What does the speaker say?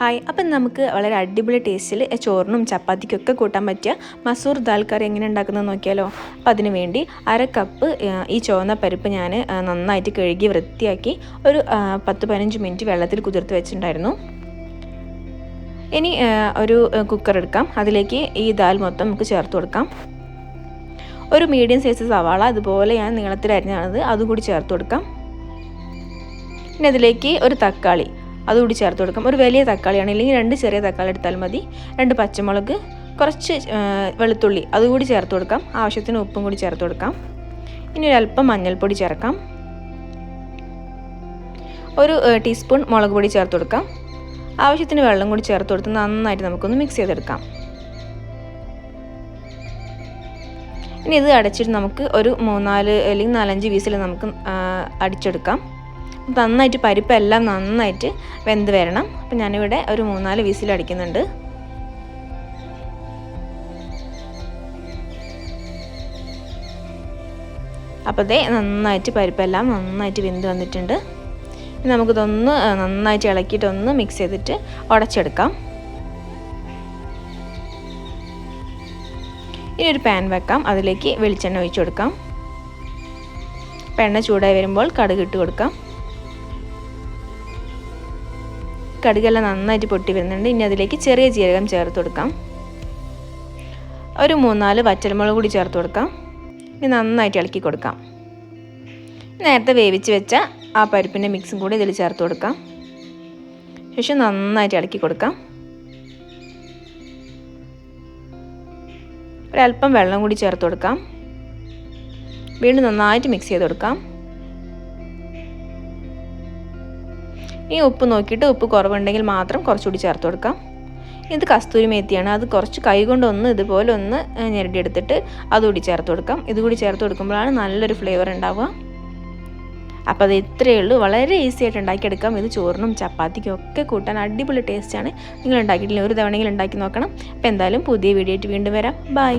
Hi അപ്പം നമുക്ക് വളരെ അടിപൊളി ടേസ്റ്റിൽ ചോറിനും ചപ്പാത്തിക്കൊക്കെ കൂട്ടാൻ പറ്റിയ മസൂർ ദാൽ കറി എങ്ങനെ ഉണ്ടാക്കുന്നത് നോക്കിയാലോ? അപ്പം അതിന് വേണ്ടി അര കപ്പ് ഈ ചുവന്ന പരിപ്പ് ഞാൻ നന്നായിട്ട് കഴുകി വൃത്തിയാക്കി ഒരു പത്ത് പതിനഞ്ച് മിനിറ്റ് വെള്ളത്തിൽ കുതിർത്ത് വെച്ചിട്ടുണ്ടായിരുന്നു. ഇനി ഒരു കുക്കർ എടുക്കാം. അതിലേക്ക് ഈ ദാൽ മൊത്തം നമുക്ക് ചേർത്ത് കൊടുക്കാം. ഒരു മീഡിയം സൈസ് സവാള അതുപോലെ ഞാൻ നീളത്തിൽ അതും കൂടി ചേർത്ത് കൊടുക്കാം. ഇനി അതിലേക്ക് ഒരു തക്കാളി. അതുകൂടി ചേർത്ത് കൊടുക്കാം. ഒരു വലിയ തക്കാളിയാണ്. അല്ലെങ്കിൽ രണ്ട് ചെറിയ തക്കാളി എടുത്താൽ മതി. രണ്ട് പച്ചമുളക് കുറച്ച് വെളുത്തുള്ളി അതുകൂടി ചേർത്ത് കൊടുക്കാം. ആവശ്യത്തിന് ഉപ്പും കൂടി ചേർത്ത് കൊടുക്കാം. ഇനി ഒരു അല്പം മഞ്ഞൾപ്പൊടി ചേർക്കാം. ഒരു ടീസ്പൂൺ മുളക് പൊടി ചേർത്ത് കൊടുക്കാം. ആവശ്യത്തിന് വെള്ളം കൂടി ചേർത്ത് കൊടുത്ത് നന്നായിട്ട് നമുക്കൊന്ന് മിക്സ് ചെയ്തെടുക്കാം. ഇനി ഇത് അടച്ചിട്ട് നമുക്ക് ഒരു മൂന്നാൽ അല്ലെങ്കിൽ നാലഞ്ച് വീസിൽ നമുക്ക് അടിച്ചെടുക്കാം. നന്നായിട്ട് പരിപ്പെല്ലാം നന്നായിട്ട് വെന്ത് വരണം. അപ്പം ഞാനിവിടെ ഒരു മൂന്നാൽ വിസിൽ അടിക്കുന്നുണ്ട്. അപ്പോൾ ദേ നന്നായിട്ട് പരിപ്പെല്ലാം നന്നായിട്ട് വെന്ത് വന്നിട്ടുണ്ട്. നമുക്കിതൊന്ന് നന്നായിട്ട് ഇളക്കിയിട്ടൊന്ന് മിക്സ് ചെയ്തിട്ട് ഉടച്ചെടുക്കാം. ഇനി ഒരു പാൻ വെക്കാം. അതിലേക്ക് വെളിച്ചെണ്ണ ഒഴിച്ചു കൊടുക്കാം. എണ്ണ ചൂടായി വരുമ്പോൾ കടുക് ഇട്ട് കൊടുക്കാം. കടുകെല്ലാം നന്നായിട്ട് പൊട്ടി വരുന്നുണ്ട്. ഇനി അതിലേക്ക് ചെറിയ ജീരകം ചേർത്ത് കൊടുക്കാം. ഒരു മൂന്നാൽ വറ്റൽമുളക് കൂടി ചേർത്ത് കൊടുക്കാം. ഇനി നന്നായിട്ട് ഇളക്കി കൊടുക്കാം. നേരത്തെ വേവിച്ച് വെച്ച ആ പരിപ്പിന്റെ മിക്സും കൂടി ഇതിൽ ചേർത്ത് കൊടുക്കാം. ശേഷം നന്നായിട്ട് ഇളക്കി കൊടുക്കാം. ഒരല്പം വെള്ളം കൂടി ചേർത്ത് കൊടുക്കാം. വീണ്ടും നന്നായിട്ട് മിക്സ് ചെയ്ത് കൊടുക്കാം. ഇനി ഉപ്പ് നോക്കിയിട്ട് ഉപ്പ് കുറവുണ്ടെങ്കിൽ മാത്രം കുറച്ചുകൂടി ചേർത്ത് കൊടുക്കാം. ഇത് കസ്തൂരി മേത്തിയാണ്. അത് കുറച്ച് കൈ കൊണ്ടൊന്ന് ഇതുപോലെ ഒന്ന് ഞെരടിയെടുത്തിട്ട് അതുകൂടി ചേർത്ത് കൊടുക്കാം. ഇതുകൂടി ചേർത്ത് കൊടുക്കുമ്പോഴാണ് നല്ലൊരു ഫ്ലേവർ ഉണ്ടാവുക. അപ്പോൾ അത് ഇത്രയേ ഉള്ളൂ. വളരെ ഈസി ആയിട്ട് ഉണ്ടാക്കിയെടുക്കാം. ഇത് ചോറിനും ചപ്പാത്തിക്കും ഒക്കെ കൂട്ടാൻ അടിപൊളി ടേസ്റ്റാണ് നിങ്ങൾ ഉണ്ടാക്കിയിട്ടില്ല ഒരു തവണയെങ്കിലും ഉണ്ടാക്കി നോക്കണം. അപ്പോൾ എന്തായാലും പുതിയ വീഡിയോ ആയിട്ട് വീണ്ടും വരാം. ബൈ